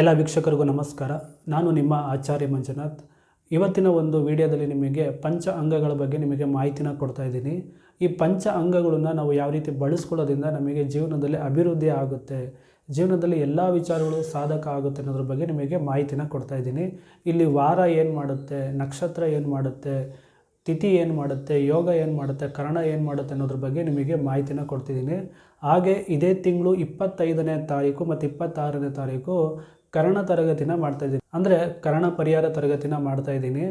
ಎಲ್ಲ ವೀಕ್ಷಕರಿಗೂ ನಮಸ್ಕಾರ. ನಾನು ನಿಮ್ಮ ಆಚಾರ್ಯ ಮಂಜುನಾಥ್. ಇವತ್ತಿನ ಒಂದು ವಿಡಿಯೋದಲ್ಲಿ ನಿಮಗೆ ಪಂಚ ಅಂಗಗಳ ಬಗ್ಗೆ ನಿಮಗೆ ಮಾಹಿತಿನ ಕೊಡ್ತಾ ಇದ್ದೀನಿ. ಈ ಪಂಚ ಅಂಗಗಳನ್ನು ನಾವು ಯಾವ ರೀತಿ ಬಳಸ್ಕೊಳ್ಳೋದ್ರಿಂದ ನಮಗೆ ಜೀವನದಲ್ಲಿ ಅಭಿವೃದ್ಧಿ ಆಗುತ್ತೆ, ಜೀವನದಲ್ಲಿ ಎಲ್ಲ ವಿಚಾರಗಳು ಸಾಧಕ ಆಗುತ್ತೆ ಅನ್ನೋದ್ರ ಬಗ್ಗೆ ನಿಮಗೆ ಮಾಹಿತಿನ ಕೊಡ್ತಾ ಇದ್ದೀನಿ. ಇಲ್ಲಿ ವಾರ ಏನು ಮಾಡುತ್ತೆ, ನಕ್ಷತ್ರ ಏನು ಮಾಡುತ್ತೆ, ತಿಥಿ ಏನು ಮಾಡುತ್ತೆ, ಯೋಗ ಏನು ಮಾಡುತ್ತೆ, ಕರ್ಣ ಏನು ಮಾಡುತ್ತೆ ಅನ್ನೋದ್ರ ಬಗ್ಗೆ ನಿಮಗೆ ಮಾಹಿತಿನ ಕೊಡ್ತಿದ್ದೀನಿ. ಹಾಗೆ ಇದೇ ತಿಂಗಳು ಇಪ್ಪತ್ತೈದನೇ ತಾರೀಕು ಮತ್ತು ಇಪ್ಪತ್ತಾರನೇ ತಾರೀಕು ಕರ್ಣ ತರಗತಿನ ಮಾಡ್ತಾ ಇದ್ದೀನಿ. ಅಂದರೆ ಕರ್ಣ ಪರಿಹಾರ ತರಗತಿನ ಮಾಡ್ತಾ ಇದ್ದೀನಿ.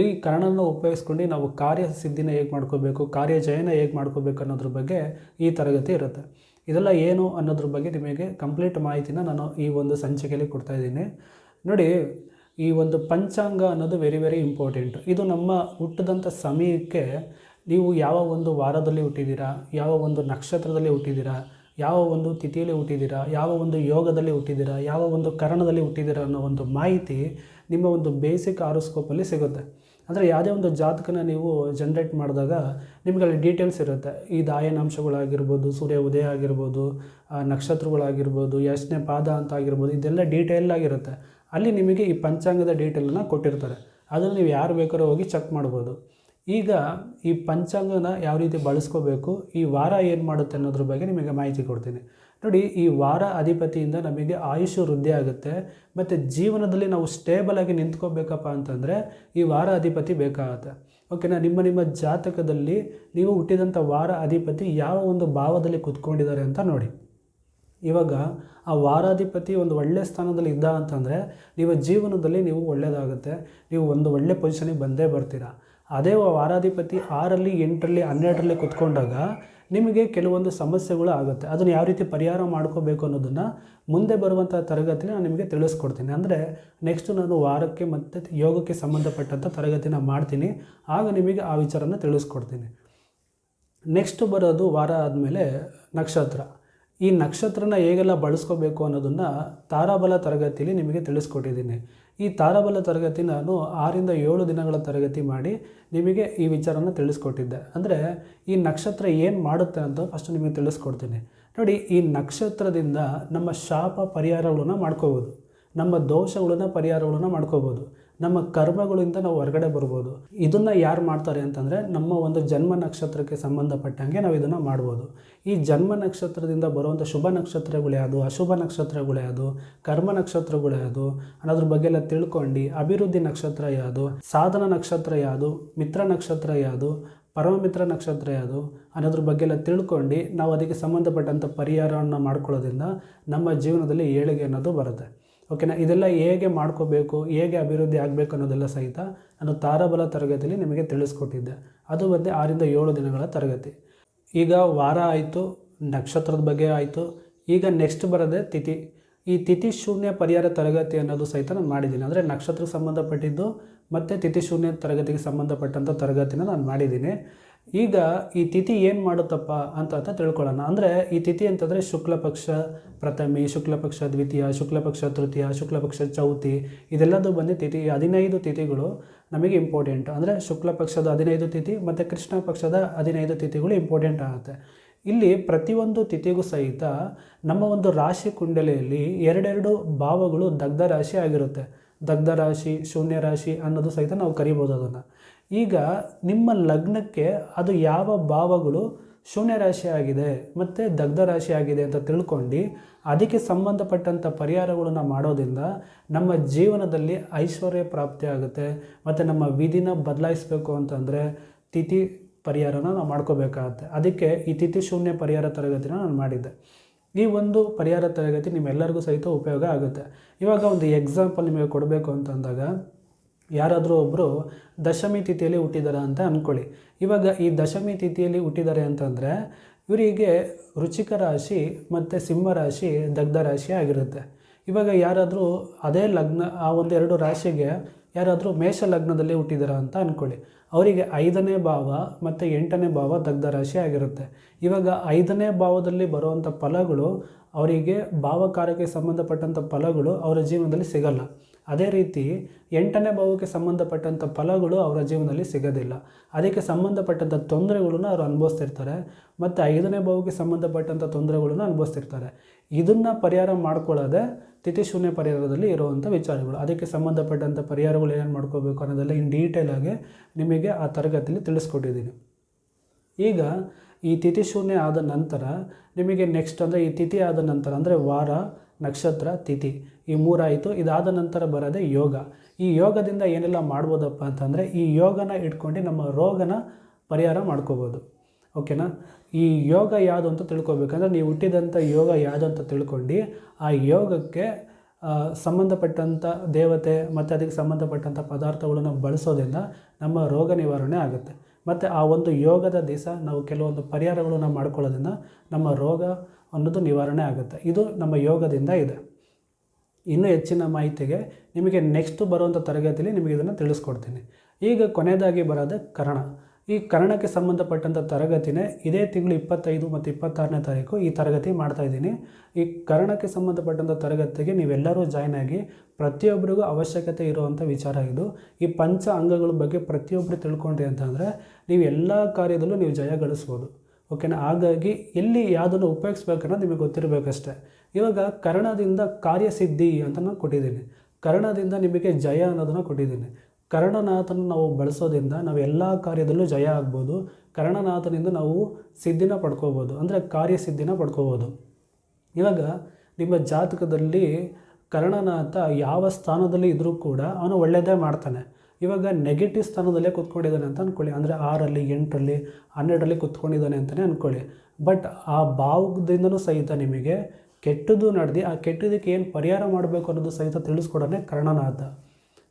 ಈ ಕರ್ಣನ ಉಪಯೋಗಿಸ್ಕೊಂಡು ನಾವು ಕಾರ್ಯ ಸಿದ್ಧಿನ ಹೇಗೆ ಮಾಡ್ಕೋಬೇಕು, ಕಾರ್ಯ ಜಯನ ಹೇಗೆ ಮಾಡ್ಕೋಬೇಕು ಅನ್ನೋದ್ರ ಬಗ್ಗೆ ಈ ತರಗತಿ ಇರುತ್ತೆ. ಇದೆಲ್ಲ ಏನು ಅನ್ನೋದ್ರ ಬಗ್ಗೆ ನಿಮಗೆ ಕಂಪ್ಲೀಟ್ ಮಾಹಿತಿನ ನಾನು ಈ ಒಂದು ಸಂಚಿಕೆಯಲ್ಲಿ ಕೊಡ್ತಾ ಇದ್ದೀನಿ. ನೋಡಿ, ಈ ಒಂದು ಪಂಚಾಂಗ ಅನ್ನೋದು ವೆರಿ ವೆರಿ ಇಂಪಾರ್ಟೆಂಟ್ ಇದು ನಮ್ಮ ಹುಟ್ಟಿದಂಥ ಸಮಯಕ್ಕೆ ನೀವು ಯಾವ ಒಂದು ವಾರದಲ್ಲಿ ಹುಟ್ಟಿದ್ದೀರಾ, ಯಾವ ಒಂದು ನಕ್ಷತ್ರದಲ್ಲಿ ಹುಟ್ಟಿದ್ದೀರಾ ಯಾವ ಒಂದು ತಿಥಿಯಲ್ಲಿ ಹುಟ್ಟಿದ್ದೀರಾ, ಯಾವ ಒಂದು ಯೋಗದಲ್ಲಿ ಹುಟ್ಟಿದ್ದೀರಾ, ಯಾವ ಒಂದು ಕರಣದಲ್ಲಿ ಹುಟ್ಟಿದ್ದೀರಾ ಅನ್ನೋ ಒಂದು ಮಾಹಿತಿ ನಿಮ್ಮ ಒಂದು ಬೇಸಿಕ್ ಆರೋಸ್ಕೋಪಲ್ಲಿ ಸಿಗುತ್ತೆ. ಅಂದರೆ ಯಾವುದೇ ಒಂದು ಜಾತಕನ ನೀವು ಜನ್ರೇಟ್ ಮಾಡಿದಾಗ ನಿಮಗೆ ಅಲ್ಲಿ ಡೀಟೇಲ್ಸ್ ಇರುತ್ತೆ. ಈ ದಾಯನಾಂಶಗಳಾಗಿರ್ಬೋದು, ಸೂರ್ಯ ಉದಯ ಆಗಿರ್ಬೋದು ನಕ್ಷತ್ರಗಳಾಗಿರ್ಬೋದು, ಎಷ್ಟನೇ ಪಾದ ಅಂತ ಆಗಿರ್ಬೋದು, ಇದೆಲ್ಲ ಡೀಟೇಲ್ ಆಗಿರುತ್ತೆ. ಅಲ್ಲಿ ನಿಮಗೆ ಈ ಪಂಚಾಂಗದ ಡೀಟೇಲನ್ನು ಕೊಟ್ಟಿರ್ತಾರೆ. ಅದನ್ನು ನೀವು ಯಾರು ಬೇಕಾದ್ರೂ ಹೋಗಿ ಚೆಕ್ ಮಾಡ್ಬೋದು. ಈಗ ಈ ಪಂಚಾಂಗನ ಯಾವ ರೀತಿ ಬಳಸ್ಕೋಬೇಕು, ಈ ವಾರ ಏನು ಮಾಡುತ್ತೆ ಅನ್ನೋದ್ರ ಬಗ್ಗೆ ನಿಮಗೆ ಮಾಹಿತಿ ಕೊಡ್ತೀನಿ. ನೋಡಿ, ಈ ವಾರ ಅಧಿಪತಿಯಿಂದ ನಮಗೆ ಆಯುಷ್ ವೃದ್ಧಿ ಆಗುತ್ತೆ. ಮತ್ತು ಜೀವನದಲ್ಲಿ ನಾವು ಸ್ಟೇಬಲ್ ಆಗಿ ನಿಂತ್ಕೋಬೇಕಪ್ಪ ಅಂತಂದರೆ ಈ ವಾರ ಅಧಿಪತಿ ಬೇಕಾಗುತ್ತೆ. ಓಕೆನಾ ನಿಮ್ಮ ನಿಮ್ಮ ಜಾತಕದಲ್ಲಿ ನೀವು ಹುಟ್ಟಿದಂಥ ವಾರ ಅಧಿಪತಿ ಯಾವ ಒಂದು ಭಾವದಲ್ಲಿ ಕುತ್ಕೊಂಡಿದ್ದಾರೆ ಅಂತ ನೋಡಿ. ಇವಾಗ ಆ ವಾರಾಧಿಪತಿ ಒಂದು ಒಳ್ಳೆಯ ಸ್ಥಾನದಲ್ಲಿ ಇದ್ದ ಅಂತಂದರೆ, ನೀವು ಜೀವನದಲ್ಲಿ ನೀವು ಒಳ್ಳೆಯದಾಗುತ್ತೆ ನೀವು ಒಂದು ಒಳ್ಳೆ ಪೊಸಿಷನಿಗೆ ಬಂದೇ ಬರ್ತೀರಾ. ಅದೇ ವಾರಾಧಿಪತಿ ಆರಲ್ಲಿ, ಎಂಟರಲ್ಲಿ, ಹನ್ನೆರಡರಲ್ಲಿ ಕುತ್ಕೊಂಡಾಗ ನಿಮಗೆ ಕೆಲವೊಂದು ಸಮಸ್ಯೆಗಳು ಆಗುತ್ತೆ. ಅದನ್ನು ಯಾವ ರೀತಿ ಪರಿಹಾರ ಮಾಡ್ಕೋಬೇಕು ಅನ್ನೋದನ್ನು ಮುಂದೆ ಬರುವಂಥ ತರಗತಿನ ನಾನು ನಿಮಗೆ ತಿಳಿಸ್ಕೊಡ್ತೀನಿ. ಅಂದರೆ ನೆಕ್ಸ್ಟು ನಾನು ವಾರಕ್ಕೆ ಮತ್ತು ಯೋಗಕ್ಕೆ ಸಂಬಂಧಪಟ್ಟಂಥ ತರಗತಿನ ಮಾಡ್ತೀನಿ. ಆಗ ನಿಮಗೆ ಆ ವಿಚಾರನ ತಿಳಿಸ್ಕೊಡ್ತೀನಿ. ನೆಕ್ಸ್ಟ್ ಬರೋದು ವಾರ ಆದಮೇಲೆ ನಕ್ಷತ್ರ. ಈ ನಕ್ಷತ್ರನ ಹೇಗೆಲ್ಲ ಬಳಸ್ಕೋಬೇಕು ಅನ್ನೋದನ್ನು ತಾರಾಬಲ ತರಗತಿಯಲ್ಲಿ ನಿಮಗೆ ತಿಳಿಸ್ಕೊಟ್ಟಿದ್ದೀನಿ. ಈ ತಾರಾಬಲ ತರಗತಿ ನಾನು ಆರಿಂದ ಏಳು ದಿನಗಳ ತರಗತಿ ಮಾಡಿ ನಿಮಗೆ ಈ ವಿಚಾರನ ತಿಳಿಸ್ಕೊಟ್ಟಿದ್ದೆ. ಅಂದರೆ ಈ ನಕ್ಷತ್ರ ಏನು ಮಾಡುತ್ತೆ ಅಂತ ಫಸ್ಟ್ ನಿಮಗೆ ತಿಳಿಸ್ಕೊಡ್ತೀನಿ. ನೋಡಿ, ಈ ನಕ್ಷತ್ರದಿಂದ ನಮ್ಮ ಶಾಪ ಪರಿಹಾರಗಳನ್ನ ಮಾಡ್ಕೋಬೋದು. ನಮ್ಮ ದೋಷಗಳನ್ನ ಪರಿಹಾರಗಳನ್ನು ಮಾಡ್ಕೋಬೋದು. ನಮ್ಮ ಕರ್ಮಗಳಿಂದ ನಾವು ಹೊರಗಡೆ ಬರ್ಬೋದು. ಇದನ್ನು ಯಾರು ಮಾಡ್ತಾರೆ ಅಂತಂದರೆ ನಮ್ಮ ಒಂದು ಜನ್ಮ ನಕ್ಷತ್ರಕ್ಕೆ ಸಂಬಂಧಪಟ್ಟಂಗೆ ನಾವು ಇದನ್ನು ಮಾಡ್ಬೋದು. ಈ ಜನ್ಮ ನಕ್ಷತ್ರದಿಂದ ಬರುವಂಥ ಶುಭ ನಕ್ಷತ್ರಗಳು ಯಾವುದು? ಅಶುಭ ನಕ್ಷತ್ರಗಳು ಯಾವುದು? ಕರ್ಮ ನಕ್ಷತ್ರಗಳು ಯಾವುದು? ಅನ್ನೋದ್ರ ಬಗ್ಗೆ ಎಲ್ಲ ತಿಳ್ಕೊಂಡು ಅಭಿವೃದ್ಧಿ ನಕ್ಷತ್ರ ಯಾವುದು? ಸಾಧನ ನಕ್ಷತ್ರ ಯಾವುದು? ಮಿತ್ರ ನಕ್ಷತ್ರ ಯಾವುದು? ಪರಮಮಿತ್ರ ನಕ್ಷತ್ರ ಯಾವುದು? ಅನ್ನೋದ್ರ ಬಗ್ಗೆ ಎಲ್ಲ ತಿಳ್ಕೊಂಡು ನಾವು ಅದಕ್ಕೆ ಸಂಬಂಧಪಟ್ಟಂಥ ಪರಿಹಾರವನ್ನು ಮಾಡ್ಕೊಳ್ಳೋದ್ರಿಂದ ನಮ್ಮ ಜೀವನದಲ್ಲಿ ಏಳಿಗೆ ಅನ್ನೋದು ಬರುತ್ತೆ. ಓಕೆನಾ? ಇದೆಲ್ಲ ಹೇಗೆ ಮಾಡ್ಕೋಬೇಕು, ಹೇಗೆ ಅಭಿವೃದ್ಧಿ ಆಗಬೇಕು ಅನ್ನೋದೆಲ್ಲ ಸಹಿತ ನಾನು ತಾರಾಬಲ ತರಗತಿಯಲ್ಲಿ ನಿಮಗೆ ತಿಳಿಸ್ಕೊಟ್ಟಿದ್ದೆ. ಅದು ಬಂದು ಆರಿಂದ ಏಳು ದಿನಗಳ ತರಗತಿ. ಈಗ ವಾರ ಆಯಿತು, ನಕ್ಷತ್ರದ ಬಗ್ಗೆ ಆಯಿತು. ಈಗ ನೆಕ್ಸ್ಟ್ ಬರೋದೆ ತಿಥಿ. ಈ ತಿಥಿ ಶೂನ್ಯ ಪರಿಹಾರ ತರಗತಿ ಅನ್ನೋದು ಸಹಿತ ನಾನು ಮಾಡಿದ್ದೀನಿ. ಅಂದರೆ ನಕ್ಷತ್ರಕ್ಕೆ ಸಂಬಂಧಪಟ್ಟಿದ್ದು ಮತ್ತು ತಿಥಿ ಶೂನ್ಯ ತರಗತಿಗೆ ಸಂಬಂಧಪಟ್ಟಂಥ ತರಗತಿನ ನಾನು ಮಾಡಿದ್ದೀನಿ. ಈಗ ಈ ತಿಥಿ ಏನು ಮಾಡುತ್ತಪ್ಪ ಅಂತ ಅಂತ ತಿಳ್ಕೊಳ್ಳೋಣ. ಅಂದರೆ ಈ ತಿಥಿ ಅಂತಂದರೆ ಶುಕ್ಲ ಪಕ್ಷ, ಪ್ರಥಮಿ, ಶುಕ್ಲ ಪಕ್ಷ, ದ್ವಿತೀಯ, ಶುಕ್ಲ ಪಕ್ಷ, ತೃತೀಯ, ಶುಕ್ಲ ಪಕ್ಷ, ಚೌತಿ, ಇದೆಲ್ಲದು ಬಂದು ತಿಥಿ ಹದಿನೈದು ತಿಥಿಗಳು ನಮಗೆ ಇಂಪಾರ್ಟೆಂಟ್ ಅಂದರೆ ಶುಕ್ಲ ಪಕ್ಷದ ಹದಿನೈದು ತಿಥಿ ಮತ್ತು ಕೃಷ್ಣ ಪಕ್ಷದ ಹದಿನೈದು ತಿಥಿಗಳು ಇಂಪಾರ್ಟೆಂಟ್ ಆಗುತ್ತೆ. ಇಲ್ಲಿ ಪ್ರತಿಯೊಂದು ತಿಥಿಗೂ ಸಹಿತ ನಮ್ಮ ಒಂದು ರಾಶಿ ಕುಂಡಲಿಯಲ್ಲಿ ಎರಡೆರಡು ಭಾವಗಳು ದಗ್ಧ ರಾಶಿ ಆಗಿರುತ್ತೆ. ದಗ್ಧ ರಾಶಿ, ಶೂನ್ಯ ರಾಶಿ ಅನ್ನೋದು ಸಹಿತ ನಾವು ಕರಿಬೋದು ಅದನ್ನು. ಈಗ ನಿಮ್ಮ ಲಗ್ನಕ್ಕೆ ಅದು ಯಾವ ಭಾವಗಳು ಶೂನ್ಯ ರಾಶಿಯಾಗಿದೆ ಆಗಿದೆ ಮತ್ತು ದಗ್ಧ ರಾಶಿಯಾಗಿದೆ ಅಂತ ತಿಳ್ಕೊಂಡು ಅದಕ್ಕೆ ಸಂಬಂಧಪಟ್ಟಂಥ ಪರಿಹಾರಗಳನ್ನು ಮಾಡೋದ್ರಿಂದ ನಮ್ಮ ಜೀವನದಲ್ಲಿ ಐಶ್ವರ್ಯ ಪ್ರಾಪ್ತಿ ಆಗುತ್ತೆ ಮತ್ತು ನಮ್ಮ ವಿಧಿನ ಬದಲಾಯಿಸಬೇಕು ಅಂತಂದರೆ ತಿಥಿ ಪರಿಹಾರನ ನಾವು ಮಾಡ್ಕೋಬೇಕಾಗತ್ತೆ. ಅದಕ್ಕೆ ಈ ತಿಥಿ ಶೂನ್ಯ ಪರಿಹಾರ ತರಗತಿನ ನಾನು ಮಾಡಿದ್ದೆ. ಈ ಒಂದು ಪರಿಹಾರ ತರಗತಿ ನಿಮ್ಮೆಲ್ಲರಿಗೂ ಸಹಿತ ಉಪಯೋಗ ಆಗುತ್ತೆ. ಇವಾಗ ಒಂದು ಎಕ್ಸಾಂಪಲ್ ನಿಮಗೆ ಕೊಡಬೇಕು ಅಂತಂದಾಗ ಯಾರಾದರೂ ಒಬ್ಬರು ದಶಮಿ ತಿಥಿಯಲ್ಲಿ ಹುಟ್ಟಿದ್ದಾರೆ ಅಂತ ಅಂದ್ಕೊಳ್ಳಿ ಇವಾಗ ಈ ದಶಮಿ ತಿಥಿಯಲ್ಲಿ ಹುಟ್ಟಿದ್ದಾರೆ ಅಂತಂದರೆ ಇವರಿಗೆ ರುಚಿಕ ರಾಶಿ ಮತ್ತು ಸಿಂಹ ರಾಶಿ, ದಗ್ಧ ರಾಶಿ ಆಗಿರುತ್ತೆ. ಇವಾಗ ಯಾರಾದರೂ ಅದೇ ಲಗ್ನ, ಆ ಒಂದು ಎರಡು ರಾಶಿಗೆ ಯಾರಾದರೂ ಮೇಷ ಲಗ್ನದಲ್ಲಿ ಹುಟ್ಟಿದಾರ ಅಂತ ಅಂದ್ಕೊಳ್ಳಿ ಅವರಿಗೆ ಐದನೇ ಭಾವ ಮತ್ತು ಎಂಟನೇ ಭಾವ ದಗ್ಧ ರಾಶಿ ಆಗಿರುತ್ತೆ. ಇವಾಗ ಐದನೇ ಭಾವದಲ್ಲಿ ಬರುವಂಥ ಫಲಗಳು ಅವರಿಗೆ ಭಾವಕಾರಕ್ಕೆ ಸಂಬಂಧಪಟ್ಟಂಥ ಫಲಗಳು ಅವರ ಜೀವನದಲ್ಲಿ ಸಿಗಲ್ಲ. ಅದೇ ರೀತಿ ಎಂಟನೇ ಭಾವಕ್ಕೆ ಸಂಬಂಧಪಟ್ಟಂಥ ಫಲಗಳು ಅವರ ಜೀವನದಲ್ಲಿ ಸಿಗೋದಿಲ್ಲ. ಅದಕ್ಕೆ ಸಂಬಂಧಪಟ್ಟಂಥ ತೊಂದರೆಗಳನ್ನು ಅವರು ಅನುಭವಿಸ್ತಿರ್ತಾರೆ. ಮತ್ತು ಐದನೇ ಭಾವಕ್ಕೆ ಸಂಬಂಧಪಟ್ಟಂಥ ತೊಂದರೆಗಳನ್ನು ಅನುಭವಿಸ್ತಿರ್ತಾರೆ. ಇದನ್ನು ಪರಿಹಾರ ಮಾಡ್ಕೊಳ್ಳೋದೆ ತಿಥಿಶೂನ್ಯ ಪರಿಹಾರದಲ್ಲಿ ಇರುವಂಥ ವಿಚಾರಗಳು. ಅದಕ್ಕೆ ಸಂಬಂಧಪಟ್ಟಂಥ ಪರಿಹಾರಗಳು ಏನೇನು ಮಾಡ್ಕೋಬೇಕು ಅನ್ನೋದೆಲ್ಲ ಇನ್ ಡೀಟೇಲಾಗಿ ನಿಮಗೆ ಆ ತರಗತಿಯಲ್ಲಿ ತಿಳಿಸ್ಕೊಟ್ಟಿದ್ದೀನಿ. ಈಗ ಈ ತಿಥಿ ಶೂನ್ಯ ಆದ ನಂತರ ನಿಮಗೆ ನೆಕ್ಸ್ಟ್ ಅಂದರೆ ಈ ತಿಥಿ ಆದ ನಂತರ ಅಂದರೆ ವಾರ ನಕ್ಷತ್ರ, ತಿಥಿ ಈ ಮೂರಾಯಿತು. ಇದಾದ ನಂತರ ಬರೋದೇ ಯೋಗ. ಈ ಯೋಗದಿಂದ ಏನೆಲ್ಲ ಮಾಡ್ಬೋದಪ್ಪ ಅಂತಂದರೆ ಈ ಯೋಗನ ಇಟ್ಕೊಂಡು ನಮ್ಮ ರೋಗನ ಪರಿಹಾರ ಮಾಡ್ಕೋಬೋದು. ಓಕೆನಾ? ಈ ಯೋಗ ಯಾವುದು ಅಂತ ತಿಳ್ಕೊಬೇಕಂದ್ರೆ ನೀವು ಹುಟ್ಟಿದಂಥ ಯೋಗ ಯಾವುದು ಅಂತ ತಿಳ್ಕೊಂಡು ಆ ಯೋಗಕ್ಕೆ ಸಂಬಂಧಪಟ್ಟಂಥ ದೇವತೆ ಮತ್ತು ಅದಕ್ಕೆ ಸಂಬಂಧಪಟ್ಟಂಥ ಪದಾರ್ಥಗಳನ್ನು ಬಳಸೋದ್ರಿಂದ ನಮ್ಮ ರೋಗ ನಿವಾರಣೆ ಆಗುತ್ತೆ. ಮತ್ತು ಆ ಒಂದು ಯೋಗದ ದಿವಸ ನಾವು ಕೆಲವೊಂದು ಪರಿಹಾರಗಳನ್ನು ಮಾಡ್ಕೊಳ್ಳೋದ್ರಿಂದ ನಮ್ಮ ರೋಗ ಅನ್ನೋದು ನಿವಾರಣೆ ಆಗುತ್ತೆ. ಇದು ನಮ್ಮ ಯೋಗದಿಂದ ಇದೆ. ಇನ್ನೂ ಹೆಚ್ಚಿನ ಮಾಹಿತಿಗೆ ನಿಮಗೆ ನೆಕ್ಸ್ಟ್ ಬರುವಂಥ ತರಗತಿಯಲ್ಲಿ ನಿಮಗೆ ಇದನ್ನು ತಿಳಿಸ್ಕೊಡ್ತೀನಿ. ಈಗ ಕೊನೆಯದಾಗಿ ಬರೋದೇ ಕರಣ. ಈ ಕರ್ಣಕ್ಕೆ ಸಂಬಂಧಪಟ್ಟಂಥ ತರಗತಿನೇ ಇದೇ ತಿಂಗಳು ಇಪ್ಪತ್ತೈದು ಮತ್ತು ಇಪ್ಪತ್ತಾರನೇ ತಾರೀಕು ಈ ತರಗತಿ ಮಾಡ್ತಾ ಇದ್ದೀನಿ. ಈ ಕರ್ಣಕ್ಕೆ ಸಂಬಂಧಪಟ್ಟಂಥ ತರಗತಿಗೆ ನೀವೆಲ್ಲರೂ ಜಾಯ್ನ್ ಆಗಿ ಪ್ರತಿಯೊಬ್ಬರಿಗೂ ಅವಶ್ಯಕತೆ ಇರುವಂಥ ವಿಚಾರ ಇದು. ಈ ಪಂಚ ಅಂಗಗಳ ಬಗ್ಗೆ ಪ್ರತಿಯೊಬ್ಬರು ತಿಳ್ಕೊಂಡ್ರಿ ಅಂತಂದರೆ ನೀವು ಎಲ್ಲ ಕಾರ್ಯದಲ್ಲೂ ನೀವು ಜಯ ಗಳಿಸ್ಬೋದು. ಓಕೆನಾ? ಹಾಗಾಗಿ ಎಲ್ಲಿ ಯಾವುದನ್ನು ಉಪಯೋಗಿಸ್ಬೇಕನ್ನೋ ನಿಮಗೆ ಗೊತ್ತಿರಬೇಕಷ್ಟೆ. ಇವಾಗ ಕರ್ಣದಿಂದ ಕಾರ್ಯಸಿದ್ಧಿ ಅಂತ ನಾನು ಕೊಟ್ಟಿದ್ದೀನಿ. ಕರ್ಣದಿಂದ ನಿಮಗೆ ಜಯ ಅನ್ನೋದನ್ನು ಕೊಟ್ಟಿದ್ದೀನಿ. ಕರ್ಣನಾಥನ ನಾವು ಬಳಸೋದ್ರಿಂದ ನಾವು ಎಲ್ಲ ಕಾರ್ಯದಲ್ಲೂ ಜಯ ಆಗ್ಬೋದು. ಕರ್ಣನಾಥನಿಂದ ನಾವು ಸಿದ್ಧಿನ ಪಡ್ಕೋಬೋದು. ಅಂದರೆ ಕಾರ್ಯಸಿದ್ಧಿನ ಪಡ್ಕೋಬೋದು. ಇವಾಗ ನಿಮ್ಮ ಜಾತಕದಲ್ಲಿ ಕರ್ಣನಾಥ ಯಾವ ಸ್ಥಾನದಲ್ಲಿ ಇದ್ದರೂ ಕೂಡ ಅವನು ಒಳ್ಳೆಯದೇ ಮಾಡ್ತಾನೆ. ಇವಾಗ ನೆಗೆಟಿವ್ ಸ್ಥಾನದಲ್ಲೇ ಕೂತ್ಕೊಂಡಿದ್ದಾನೆ ಅಂತ ಅಂದ್ಕೊಳ್ಳಿ ಅಂದರೆ ಆರಲ್ಲಿ, ಎಂಟರಲ್ಲಿ, ಹನ್ನೆರಡರಲ್ಲಿ ಕೂತ್ಕೊಂಡಿದ್ದಾನೆ ಅಂತಲೇ ಅಂದ್ಕೊಳ್ಳಿ ಬಟ್ ಆ ಭಾವದಿಂದನೂ ಸಹಿತ ನಿಮಗೆ ಕೆಟ್ಟದ್ದು ನಡೆದು, ಆ ಕೆಟ್ಟದಕ್ಕೆ ಏನು ಪರಿಹಾರ ಮಾಡಬೇಕು ಅನ್ನೋದು ಸಹಿತ ತಿಳಿಸ್ಕೊಡೋಣ ಕರ್ಣನಾಥ.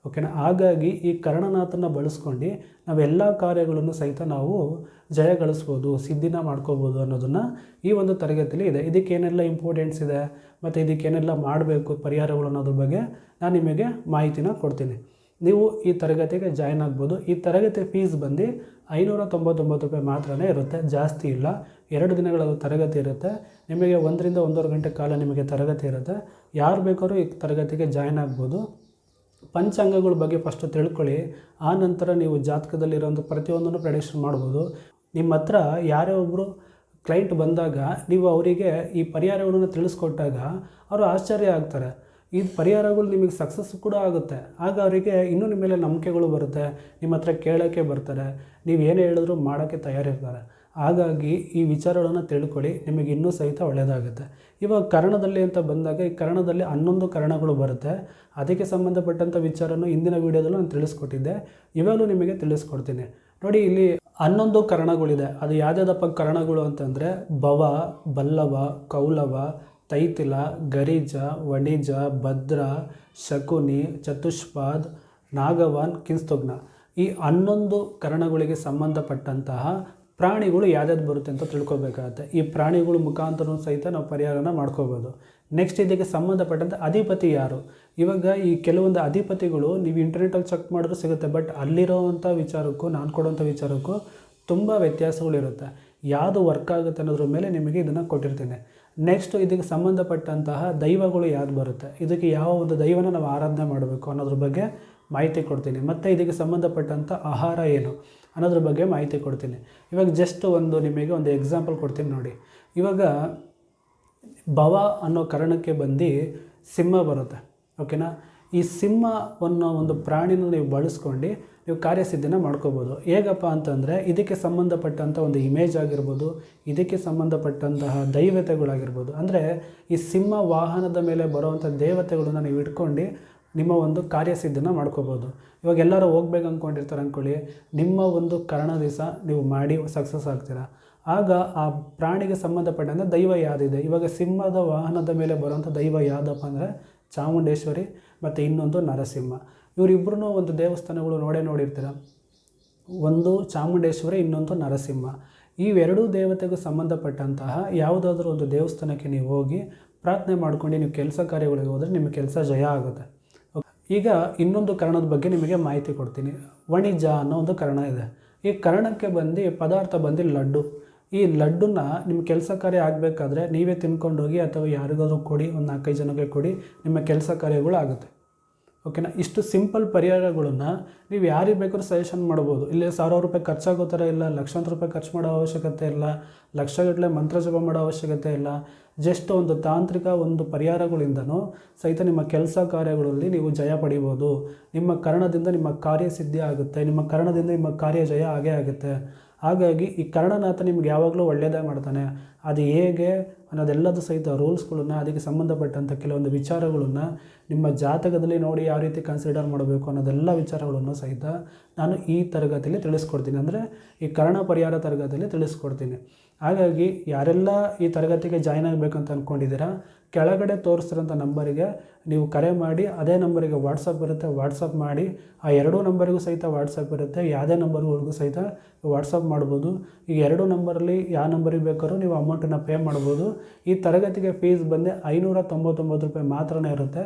ಓಕೆನಾ ಹಾಗಾಗಿ ಈ ಕರ್ಣನಾಥನ ಬಳಸ್ಕೊಂಡು ನಾವೆಲ್ಲ ಕಾರ್ಯಗಳನ್ನು ಸಹಿತ ನಾವು ಜಯಗಳಿಸ್ಬೋದು ಸಿದ್ಧಿನ ಮಾಡ್ಕೋಬೋದು ಅನ್ನೋದನ್ನು ಈ ಒಂದು ತರಗತಿಯಲ್ಲಿ ಇದೆ. ಇದಕ್ಕೇನೆಲ್ಲ ಇಂಪಾರ್ಟೆನ್ಸ್ ಇದೆ? ಮತ್ತು ಇದಕ್ಕೇನೆಲ್ಲ ಮಾಡಬೇಕು ಪರಿಹಾರಗಳು ಅನ್ನೋದ್ರ ಬಗ್ಗೆ ನಾನು ನಿಮಗೆ ಮಾಹಿತಿನ ಕೊಡ್ತೀನಿ. ನೀವು ಈ ತರಗತಿಗೆ ಜಾಯ್ನ್ ಆಗ್ಬೋದು. ಈ ತರಗತಿ ಫೀಸ್ ಬಂದು ಐನೂರ ತೊಂಬತ್ತೊಂಬತ್ತು ರೂಪಾಯಿ ಮಾತ್ರನೇ ಇರುತ್ತೆ. ಜಾಸ್ತಿ ಇಲ್ಲ. ಎರಡು ದಿನಗಳ ತರಗತಿ ಇರುತ್ತೆ. ನಿಮಗೆ ಒಂದರಿಂದ ಒಂದೂವರೆ ಗಂಟೆ ಕಾಲ ನಿಮಗೆ ತರಗತಿ ಇರುತ್ತೆ. ಯಾರು ಬೇಕಾದ್ರೂ ಈ ತರಗತಿಗೆ ಜಾಯ್ನ್ ಆಗ್ಬೋದು. ಪಂಚಾಂಗಗಳ ಬಗ್ಗೆ ಫಸ್ಟು ತಿಳ್ಕೊಳ್ಳಿ. ಆ ನಂತರ ನೀವು ಜಾತಕದಲ್ಲಿರೋಂಥ ಪ್ರತಿಯೊಂದನ್ನು ಪ್ರೆಡಿಕ್ಷನ್ ಮಾಡ್ಬೋದು. ನಿಮ್ಮ ಹತ್ರ ಯಾರೇ ಒಬ್ಬರು ಕ್ಲೈಂಟ್ ಬಂದಾಗ ನೀವು ಅವರಿಗೆ ಈ ಪರಿಹಾರಗಳನ್ನು ತಿಳಿಸ್ಕೊಟ್ಟಾಗ ಅವರು ಆಶ್ಚರ್ಯ ಆಗ್ತಾರೆ. ಈ ಪರಿಹಾರಗಳು ನಿಮಗೆ ಸಕ್ಸಸ್ ಕೂಡ ಆಗುತ್ತೆ. ಆಗ ಅವರಿಗೆ ಇನ್ನೂ ನಿಮ್ಮ ಮೇಲೆ ನಂಬಿಕೆಗಳು ಬರುತ್ತೆ, ನಿಮ್ಮ ಹತ್ರ ಕೇಳೋಕ್ಕೆ ಬರ್ತಾರೆ, ನೀವು ಏನೇ ಹೇಳಿದ್ರು ಮಾಡೋಕ್ಕೆ ತಯಾರಿರ್ತಾರೆ. ಹಾಗಾಗಿ ಈ ವಿಚಾರಗಳನ್ನು ತಿಳ್ಕೊಳ್ಳಿ, ನಿಮಗೆ ಇನ್ನೂ ಸಹಿತ ಒಳ್ಳೆಯದಾಗುತ್ತೆ. ಇವಾಗ ಕರ್ಣದಲ್ಲಿ ಅಂತ ಬಂದಾಗ, ಈ ಕರ್ಣದಲ್ಲಿ ಹನ್ನೊಂದು ಕರ್ಣಗಳು ಬರುತ್ತೆ. ಅದಕ್ಕೆ ಸಂಬಂಧಪಟ್ಟಂಥ ವಿಚಾರನೂ ಇಂದಿನ ವೀಡಿಯೋದಲ್ಲೂ ನಾನು ತಿಳಿಸ್ಕೊಟ್ಟಿದ್ದೆ. ಇವಾಗಲೂ ನಿಮಗೆ ತಿಳಿಸ್ಕೊಡ್ತೀನಿ. ನೋಡಿ, ಇಲ್ಲಿ ಹನ್ನೊಂದು ಕರ್ಣಗಳಿದೆ. ಅದು ಯಾವ್ಯಾವ್ದಪ್ಪ ಕರ್ಣಗಳು ಅಂತಂದರೆ, ಭವ, ಬಲ್ಲವ, ಕೌಲವ ತೈತಿಲ, ಗರಿಜ, ವಣಿಜ, ಭದ್ರ, ಶಕುನಿ, ಚತುಷ್ಪಾದ್, ನಾಗವಾನ್ ಕಿನ್ಸ್ತುಗ್ನ ಈ ಹನ್ನೊಂದು ಕರಣಗಳಿಗೆ ಸಂಬಂಧಪಟ್ಟಂತಹ ಪ್ರಾಣಿಗಳು ಯಾವ್ದಾದ್ ಬರುತ್ತೆ ಅಂತ ತಿಳ್ಕೊಬೇಕಾಗತ್ತೆ. ಈ ಪ್ರಾಣಿಗಳು ಮುಖಾಂತರ ಸಹಿತ ನಾವು ಪರಿಹಾರನ ಮಾಡ್ಕೋಬೋದು. ನೆಕ್ಸ್ಟ್ ಇದಕ್ಕೆ ಸಂಬಂಧಪಟ್ಟಂಥ ಅಧಿಪತಿ ಯಾರು? ಇವಾಗ ಈ ಕೆಲವೊಂದು ಅಧಿಪತಿಗಳು ನೀವು ಇಂಟರ್ನೆಟಲ್ಲಿ ಚೆಕ್ ಮಾಡಿದ್ರೂ ಸಿಗುತ್ತೆ ಬಟ್ ಅಲ್ಲಿರೋವಂಥ ವಿಚಾರಕ್ಕೂ, ನಾನು ಕೊಡೋವಂಥ ವಿಚಾರಕ್ಕೂ ತುಂಬ ವ್ಯತ್ಯಾಸಗಳಿರುತ್ತೆ. ಯಾವುದು ವರ್ಕ್ ಆಗುತ್ತೆ ಅನ್ನೋದ್ರ ಮೇಲೆ ನಿಮಗೆ ಇದನ್ನು ಕೊಟ್ಟಿರ್ತೀನಿ. ನೆಕ್ಸ್ಟ್ ಇದಕ್ಕೆ ಸಂಬಂಧಪಟ್ಟಂತಹ ದೈವಗಳು ಯಾವ್ದು ಬರುತ್ತೆ? ಇದಕ್ಕೆ ಯಾವ ಒಂದು ದೈವನ ನಾವು ಆರಾಧನೆ ಮಾಡಬೇಕು ಅನ್ನೋದ್ರ ಬಗ್ಗೆ ಮಾಹಿತಿ ಕೊಡ್ತೀನಿ. ಮತ್ತು ಇದಕ್ಕೆ ಸಂಬಂಧಪಟ್ಟಂಥ ಆಹಾರ ಏನು ಅನ್ನೋದ್ರ ಬಗ್ಗೆ ಮಾಹಿತಿ ಕೊಡ್ತೀನಿ. ಇವಾಗ ಜಸ್ಟ್ ಒಂದು ನಿಮಗೆ ಒಂದು ಎಕ್ಸಾಂಪಲ್ ಕೊಡ್ತೀನಿ ನೋಡಿ. ಇವಾಗ ಭವ ಅನ್ನೋ ಕಾರಣಕ್ಕೆ ಬಂದು ಸಿಂಹ ಬರುತ್ತೆ. ಓಕೆನಾ ಈ ಸಿಂಹವನ್ನು ಒಂದು ಪ್ರಾಣಿನ ನೀವು ಬಳಸ್ಕೊಂಡು ನೀವು ಕಾರ್ಯಸಿದ್ಧಿನ ಮಾಡ್ಕೋಬೋದು. ಹೇಗಪ್ಪ ಅಂತಂದರೆ, ಇದಕ್ಕೆ ಸಂಬಂಧಪಟ್ಟಂಥ ಒಂದು ಇಮೇಜ್ ಆಗಿರ್ಬೋದು, ಇದಕ್ಕೆ ಸಂಬಂಧಪಟ್ಟಂತಹ ದೈವತೆಗಳಾಗಿರ್ಬೋದು. ಅಂದರೆ ಈ ಸಿಂಹ ವಾಹನದ ಮೇಲೆ ಬರುವಂಥ ದೇವತೆಗಳನ್ನ ನೀವು ಇಟ್ಕೊಂಡು ನಿಮ್ಮ ಒಂದು ಕಾರ್ಯಸಿದ್ಧಿನ ಮಾಡ್ಕೋಬೋದು. ಇವಾಗ ಎಲ್ಲರೂ ಹೋಗ್ಬೇಕು ಅಂದ್ಕೊಂಡಿರ್ತಾರೆ ಅಂದ್ಕೊಳ್ಳಿ ನಿಮ್ಮ ಒಂದು ಕರ್ಣ ದಿವಸ ನೀವು ಮಾಡಿ ಸಕ್ಸಸ್ ಆಗ್ತೀರಾ? ಆಗ ಆ ಪ್ರಾಣಿಗೆ ಸಂಬಂಧಪಟ್ಟಂಥ ದೈವ ಯಾವುದಿದೆ ಇವಾಗ ಸಿಂಹದ ವಾಹನದ ಮೇಲೆ ಬರುವಂಥ ದೈವ ಯಾವುದಪ್ಪ ಅಂದರೆ ಚಾಮುಂಡೇಶ್ವರಿ ಮತ್ತು ಇನ್ನೊಂದು ನರಸಿಂಹ. ಇವರಿಬ್ಬರೂ ಒಂದು ದೇವಸ್ಥಾನಗಳು ನೋಡೇ ನೋಡಿರ್ತೀರ. ಒಂದು ಚಾಮುಂಡೇಶ್ವರಿ, ಇನ್ನೊಂದು ನರಸಿಂಹ. ಇವೆರಡೂ ದೇವತೆಗೂ ಸಂಬಂಧಪಟ್ಟಂತಹ ಯಾವುದಾದ್ರೂ ಒಂದು ದೇವಸ್ಥಾನಕ್ಕೆ ನೀವು ಹೋಗಿ ಪ್ರಾರ್ಥನೆ ಮಾಡ್ಕೊಂಡು ನೀವು ಕೆಲಸ ಕಾರ್ಯಗಳಿಗೆ ಹೋದರೆ ನಿಮ್ಮ ಕೆಲಸ ಜಯ ಆಗುತ್ತೆ. ಈಗ ಇನ್ನೊಂದು ಕರಣದ ಬಗ್ಗೆ ನಿಮಗೆ ಮಾಹಿತಿ ಕೊಡ್ತೀನಿ. ವಣಿಜ ಅನ್ನೋ ಒಂದು ಕರ್ಣ ಇದೆ. ಈ ಕರ್ಣಕ್ಕೆ ಬಂದು ಪದಾರ್ಥ ಬಂದು ಲಡ್ಡು. ಈ ಲಡ್ಡುನ ನಿಮ್ಮ ಕೆಲಸ ಕಾರ್ಯ ಆಗಬೇಕಾದ್ರೆ ನೀವೇ ತಿನ್ಕೊಂಡು ಹೋಗಿ ಅಥವಾ ಯಾರಿಗಾದರೂ ಕೊಡಿ, ಒಂದು ನಾಲ್ಕೈದು ಜನಕ್ಕೆ ಕೊಡಿ, ನಿಮ್ಮ ಕೆಲಸ ಕಾರ್ಯಗಳು ಆಗುತ್ತೆ. ಓಕೆನಾ ಇಷ್ಟು ಸಿಂಪಲ್ ಪರಿಹಾರಗಳನ್ನು ನೀವು ಯಾರಿಗೆ ಬೇಕಾದ್ರೂ ಸಜೆಷನ್ ಮಾಡ್ಬೋದು. ಇಲ್ಲಿ ಸಾವಿರಾರು ರೂಪಾಯಿ ಖರ್ಚಾಗೋ ಥರ ಇಲ್ಲ, ಲಕ್ಷಾಂತರ ರೂಪಾಯಿ ಖರ್ಚು ಮಾಡೋ ಅವಶ್ಯಕತೆ ಇಲ್ಲ, ಲಕ್ಷಗಟ್ಟಲೆ ಮಂತ್ರ ಜಪ ಮಾಡೋ ಅವಶ್ಯಕತೆ ಇಲ್ಲ. ಜಸ್ಟ್ ಒಂದು ತಾಂತ್ರಿಕ ಒಂದು ಪರಿಹಾರಗಳಿಂದನೂ ಸಹಿತ ನಿಮ್ಮ ಕೆಲಸ ಕಾರ್ಯಗಳಲ್ಲಿ ನೀವು ಜಯ ಪಡಿಬೋದು. ನಿಮ್ಮ ಕರ್ಣದಿಂದ ನಿಮ್ಮ ಕಾರ್ಯ ಸಿದ್ಧಿ ಆಗುತ್ತೆ. ನಿಮ್ಮ ಕರ್ಣದಿಂದ ನಿಮ್ಮ ಕಾರ್ಯ ಜಯ ಆಗೇ ಆಗುತ್ತೆ. ಹಾಗಾಗಿ ಈ ಕರ್ಣನಾಥ ನಿಮ್ಗೆ ಯಾವಾಗಲೂ ಒಳ್ಳೆಯದೇ ಮಾಡ್ತಾನೆ. ಅದು ಹೇಗೆ ಅನ್ನೋದೆಲ್ಲದೂ ಸಹಿತ ರೂಲ್ಸ್ಗಳನ್ನ, ಅದಕ್ಕೆ ಸಂಬಂಧಪಟ್ಟಂಥ ಕೆಲವೊಂದು ವಿಚಾರಗಳನ್ನು ನಿಮ್ಮ ಜಾತಕದಲ್ಲಿ ನೋಡಿ ಯಾವ ರೀತಿ ಕನ್ಸಿಡರ್ ಮಾಡಬೇಕು ಅನ್ನೋದೆಲ್ಲ ವಿಚಾರಗಳನ್ನು ಸಹಿತ ನಾನು ಈ ತರಗತಿಯಲ್ಲಿ ತಿಳಿಸ್ಕೊಡ್ತೀನಿ. ಅಂದರೆ ಈ ಕರ್ಣ ಪರಿಹಾರ ತರಗತಿಯಲ್ಲಿ ತಿಳಿಸ್ಕೊಡ್ತೀನಿ. ಹಾಗಾಗಿ ಯಾರೆಲ್ಲ ಈ ತರಗತಿಗೆ ಜಾಯ್ನ್ ಆಗಬೇಕಂತ ಅಂದ್ಕೊಂಡಿದ್ದೀರಾ ಕೆಳಗಡೆ ತೋರಿಸ್ತಿರೋಂಥ ನಂಬರಿಗೆ ನೀವು ಕರೆ ಮಾಡಿ, ಅದೇ ನಂಬರಿಗೆ ವಾಟ್ಸಪ್ ಬರುತ್ತೆ ವಾಟ್ಸಪ್ ಮಾಡಿ. ಆ ಎರಡೂ ನಂಬರಿಗೂ ಸಹಿತ ವಾಟ್ಸಪ್ ಬರುತ್ತೆ, ಯಾವುದೇ ನಂಬರ್ಗಳಿಗೂ ಸಹಿತ ವಾಟ್ಸಪ್ ಮಾಡ್ಬೋದು. ಈ ಎರಡು ನಂಬರಲ್ಲಿ ಯಾವ ನಂಬರಿಗೆ ಬೇಕಾದ್ರೂ ನೀವು ಅಮೌಂಟನ್ನು ಪೇ ಮಾಡ್ಬೋದು. ಈ ತರಗತಿಗೆ ಫೀಸ್ ಬಂದು ಐನೂರ ತೊಂಬತ್ತೊಂಬತ್ತು ರೂಪಾಯಿ ಮಾತ್ರನೇ ಇರುತ್ತೆ.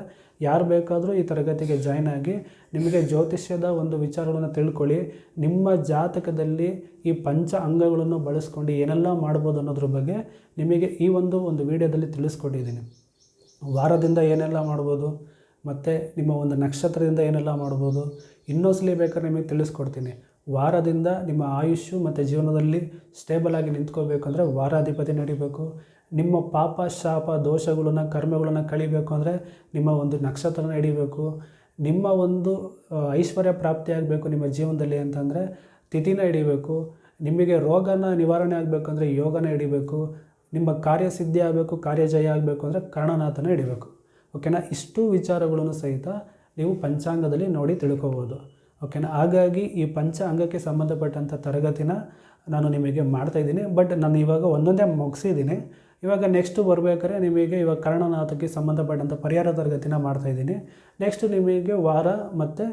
ಯಾರು ಬೇಕಾದರೂ ಈ ತರಗತಿಗೆ ಜಾಯ್ನ್ ಆಗಿ ನಿಮಗೆ ಜ್ಯೋತಿಷ್ಯದ ಒಂದು ವಿಚಾರಗಳನ್ನು ತಿಳ್ಕೊಳ್ಳಿ. ನಿಮ್ಮ ಜಾತಕದಲ್ಲಿ ಈ ಪಂಚ ಅಂಗಗಳನ್ನು ಬಳಸ್ಕೊಂಡು ಏನೆಲ್ಲ ಮಾಡ್ಬೋದು ಅನ್ನೋದ್ರ ಬಗ್ಗೆ ನಿಮಗೆ ಈ ಒಂದು ಒಂದು ವಿಡಿಯೋದಲ್ಲಿ ತಿಳಿಸ್ಕೊಟ್ಟಿದ್ದೀನಿ. ವಾರದಿಂದ ಏನೆಲ್ಲ ಮಾಡ್ಬೋದು, ಮತ್ತು ನಿಮ್ಮ ಒಂದು ನಕ್ಷತ್ರದಿಂದ ಏನೆಲ್ಲ ಮಾಡ್ಬೋದು ಇನ್ನೊಂದ್ಸಲಿ ಬೇಕಾದ್ರೆ ನಿಮಗೆ ತಿಳಿಸ್ಕೊಡ್ತೀನಿ. ವಾರದಿಂದ ನಿಮ್ಮ ಆಯುಷ್ಯು ಮತ್ತು ಜೀವನದಲ್ಲಿ ಸ್ಟೇಬಲ್ ಆಗಿ ನಿಂತ್ಕೋಬೇಕಂದ್ರೆ ವಾರಾಧಿಪತಿ ನಡಿಬೇಕು. ನಿಮ್ಮ ಪಾಪ, ಶಾಪ, ದೋಷಗಳನ್ನು, ಕರ್ಮಗಳನ್ನು ಕಳಿಬೇಕು ಅಂದರೆ ನಿಮ್ಮ ಒಂದು ನಕ್ಷತ್ರನ ಹಿಡಿಬೇಕು. ನಿಮ್ಮ ಒಂದು ಐಶ್ವರ್ಯ ಐಶ್ವರ್ಯ ಪ್ರಾಪ್ತಿಯಾಗಬೇಕು ನಿಮ್ಮ ಜೀವನದಲ್ಲಿ ಅಂತಂದರೆ ತಿಥಿನ ಹಿಡಿಬೇಕು. ನಿಮಗೆ ರೋಗನ ನಿವಾರಣೆ ಆಗಬೇಕಂದ್ರೆ ಯೋಗನ ಹಿಡಿಬೇಕು. ನಿಮ್ಮ ಕಾರ್ಯಸಿದ್ಧಿ ಆಗಬೇಕು, ಕಾರ್ಯಜಯ ಆಗಬೇಕು ಅಂದರೆ ಕರ್ಣನಾಥನ ಹಿಡಿಬೇಕು. ಓಕೆನಾ? ಇಷ್ಟು ವಿಚಾರಗಳನ್ನು ಸಹಿತ ನೀವು ಪಂಚಾಂಗದಲ್ಲಿ ನೋಡಿ ತಿಳ್ಕೋಬೋದು. ಓಕೆನಾ? ಹಾಗಾಗಿ ಈ ಪಂಚಾಂಗಕ್ಕೆ ಸಂಬಂಧಪಟ್ಟಂಥ ತರಗತಿನ ನಾನು ನಿಮಗೆ ಮಾಡ್ತಾಯಿದ್ದೀನಿ ಬಟ್ ನಾನು ಇವಾಗ ಒಂದೊಂದೇ ಮುಗಿಸಿದ್ದೀನಿ. ಇವಾಗ ನೆಕ್ಸ್ಟ್ ಬರಬೇಕಾದ್ರೆ ನಿಮಗೆ ಇವಾಗ ಕರ್ಣನಾಥಕ್ಕೆ ಸಂಬಂಧಪಟ್ಟಂಥ ಪರಿಹಾರ ತರಗತಿನ ಮಾಡ್ತಾಯಿದ್ದೀನಿ ನೆಕ್ಸ್ಟ್ ನಿಮಗೆ ವಾರ ಮತ್ತು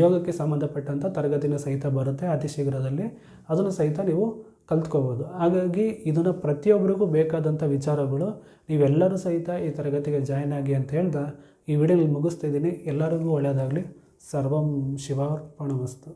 ಯೋಗಕ್ಕೆ ಸಂಬಂಧಪಟ್ಟಂಥ ತರಗತಿನ ಸಹಿತ ಬರುತ್ತೆ ಅತಿ ಶೀಘ್ರದಲ್ಲಿ. ಅದನ್ನು ಸಹಿತ ನೀವು ಕಲ್ತ್ಕೋಬೋದು. ಹಾಗಾಗಿ ಇದನ್ನು ಪ್ರತಿಯೊಬ್ಬರಿಗೂ ಬೇಕಾದಂಥ ವಿಚಾರಗಳು, ನೀವೆಲ್ಲರೂ ಸಹಿತ ಈ ತರಗತಿಗೆ ಜಾಯ್ನ್ ಆಗಿ ಅಂತ ಹೇಳ್ದೆ ಈ ವಿಡಿಯೋ ಮುಗಿಸ್ತಿದ್ದೀನಿ ಎಲ್ಲರಿಗೂ ಒಳ್ಳೆಯದಾಗಲಿ ಸರ್ವಂ ಶಿವಾರ್ಪಣಮಸ್ತು.